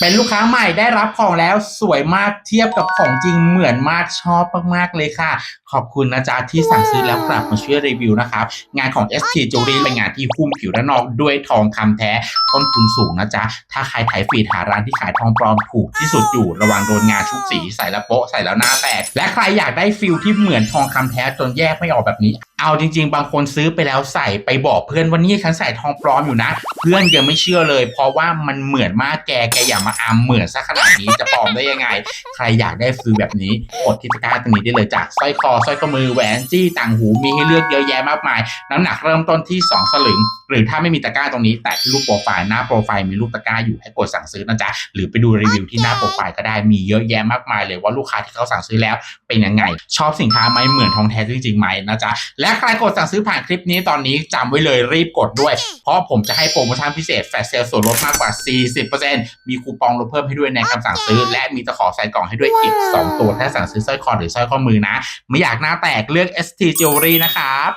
เป็นลูกค้าใหม่ได้รับของแล้วสวยมากเทียบกับของจริงเหมือนมากชอบมากๆเลยค่ะ ขอบคุณนะจ๊ะที่สั่งซื้อแล้วกลับมาช่วยรีวิวนะครับ งานของ ST Jewelry เป็นงานที่หุ้มผิวด้านนอกด้วยทองคำแท้ ต้นทุนสูงนะจ๊ะ ถ้าใครถ่ายฟีดหาร้านที่ขายทองปลอมถูกที่สุดอยู่ระวังโดนงานชุบสีใส่แล้วโป๊ะใส่แล้วหน้าแตกและใครอยากได้ฟิลที่เหมือนทองคำแท้จนแยกไม่ออกแบบนี้เอาจริง ๆ บางคนซื้อไปแล้วใส่ไปบอกเพื่อนว่านี่ฉันใส่ทองปลอมอยู่นะ เพื่อนยังไม่เชื่อเลย เพราะว่ามันเหมือนมากแกแกอย่ามาอามเหมือนซะขนาดนี้จะปลอมได้ยังไง ใครอยากได้ฟิลแบบนี้กดที่ตะกร้าตรงนี้ได้เลยจากสร้อยคอสร้อยข้อมือแหวนจี้ต่างหูมีให้เลือกเยอะแยะมากมาย น้ำหนักเริ่มต้นที่ 2 สลึง หรือถ้าไม่มีตะกร้าตรงนี้ แต่ที่รูปโปรไฟล์หน้าโปรไฟล์มีรูปตะกร้าอยู่ให้กดสั่งซื้อนะจ๊ะหรือไปดูรีวิวที่หน้าโปรไฟล์ก็ได้มีเยอะแยะมากมายเลยว่าลูกค้าที่เขาสั่งซื้อแล้วเป็นยังไง ชอบสินค้าไหมเหมือนทองแท้จริงๆไหมนะจ๊ะและใครกดสั่งซื้อผ่านคลิปนี้ตอนนี้จำไว้เลยรีบกดด้วย เพราะผมจะให้โปรโมชั่นพิเศษแฟลชเซลส่วนลดมากกว่า 40%มีคูปองลดเพิ่มให้ด้วยในคำสั่งซื้อ และมีตะขอใส่กล่องให้ด้วยอีก2ตัวถ้าสั่งซื้อสร้อยคอหรือสร้อยข้อมือนะ ไม่อยากหน้าแตกเลือก ST Jewelry นะครับ